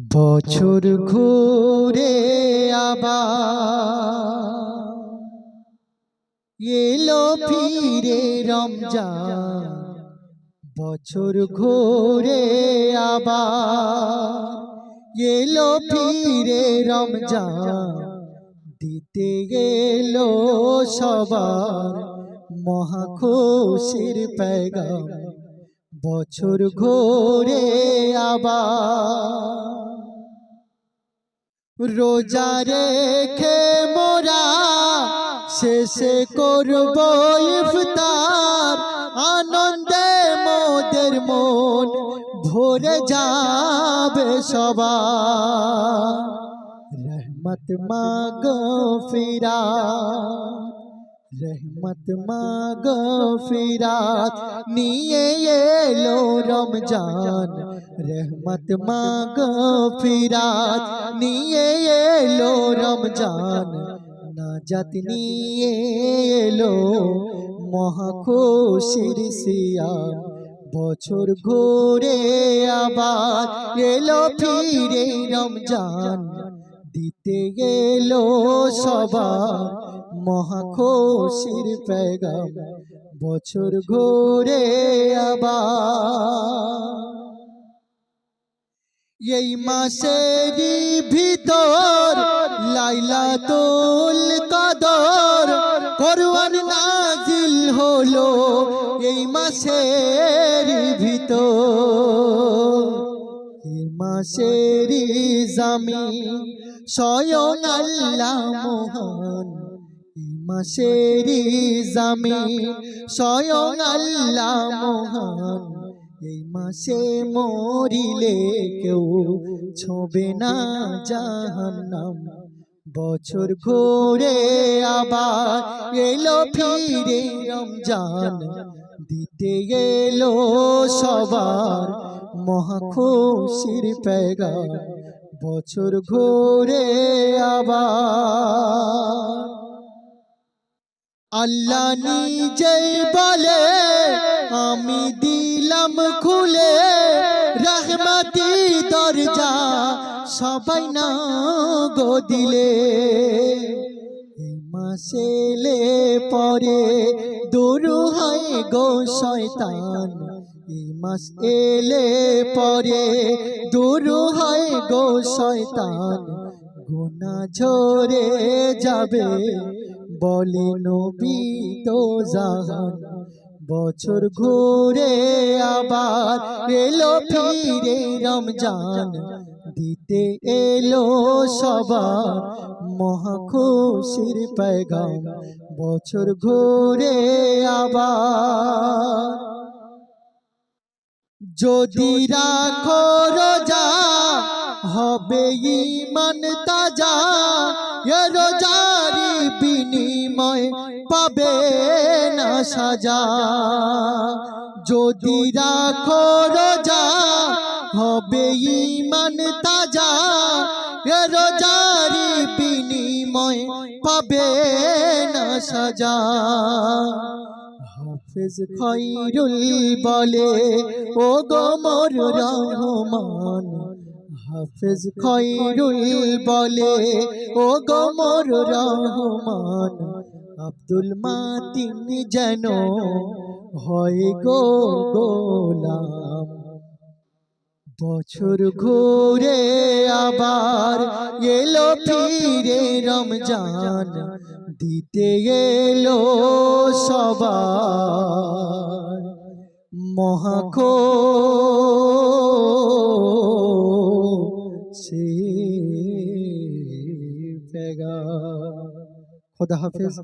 বছর ঘুরে আবার এলো ফিরে রমজান। বছর ঘুরে আবার এলো ফিরে রমজান। দিতে গেলো সবার মহাখুশির পেগাম। বছর ঘোরে আবার রোজা রেখে মোরা শেষে করব ইফতার। আনন্দে মোদের মন ভরে যাবে সবার। রহমত মাগো ফিরা। রহমত মাগো ফিরাত নিয়ে এলো রমজান রহমত মাগো ফিরাত নিয়ে এলো রমজান নাজাত নিয়ে এলো মহাখুশির সিয়াম বছর ঘুরে আবার এলো ফিরে রমজান দিতে গেলো সবার মহাখুশির পেগাম, বছর ঘুরে আবার। এই মাসেরই ভিতর লাইলা তুল কদর করওয়ান নাজিল হলো এই মাসের ভিতর। এই মাসেরই জামিন স্বয়ং আল্লাহ মোহন। এই মাসেরই জামিন, স্বয়ং আল্লাহ মোহন। এই মাসে মরিলে কেউ ছোবে না জাহান্নাম। বছর ঘুরে আবার এলো ফিরে রমজান। দিতে গেলো সবার মহাখুশির পেগাম। বছর ঘুরে আবার আল্লাহ নিজেই বলে আমি দিলাম খুলে রহমতি দরজা সবাই না গো দিলে। মাসেলে পরে দূর হয় গো শয়তান। এই মাস এলে পরে দূর হয় গো শয়তান। গুনা ঝরে যাবে বলে, নবী তো জাহান, বছর ঘুরে আবার এলো ফিরে রমজান, দিতে এলো সবার মহাখুশির পেগাম, বছর ঘুরে আবার। যদি রাখো রোজা হবে ইমান তাজা, এ রোজারি বিনিময় পাবে না সাজা। যদি রাখো রোজা, হবে ইমান তাজা, এ রোজারি বিনিময় পাবে না সাজা। হাফেজ খৈরুল বলে ও গো মোর রহমান। হাফেজ খৈরুল বলে ও গো মোর রহমান, আব্দুল মাতিন যেন হয় গো গোলাম। বছর ঘুরে আবার এলো ফিরে রমজান, দিতে এলো সবার মহাখো খোদা হাফেজ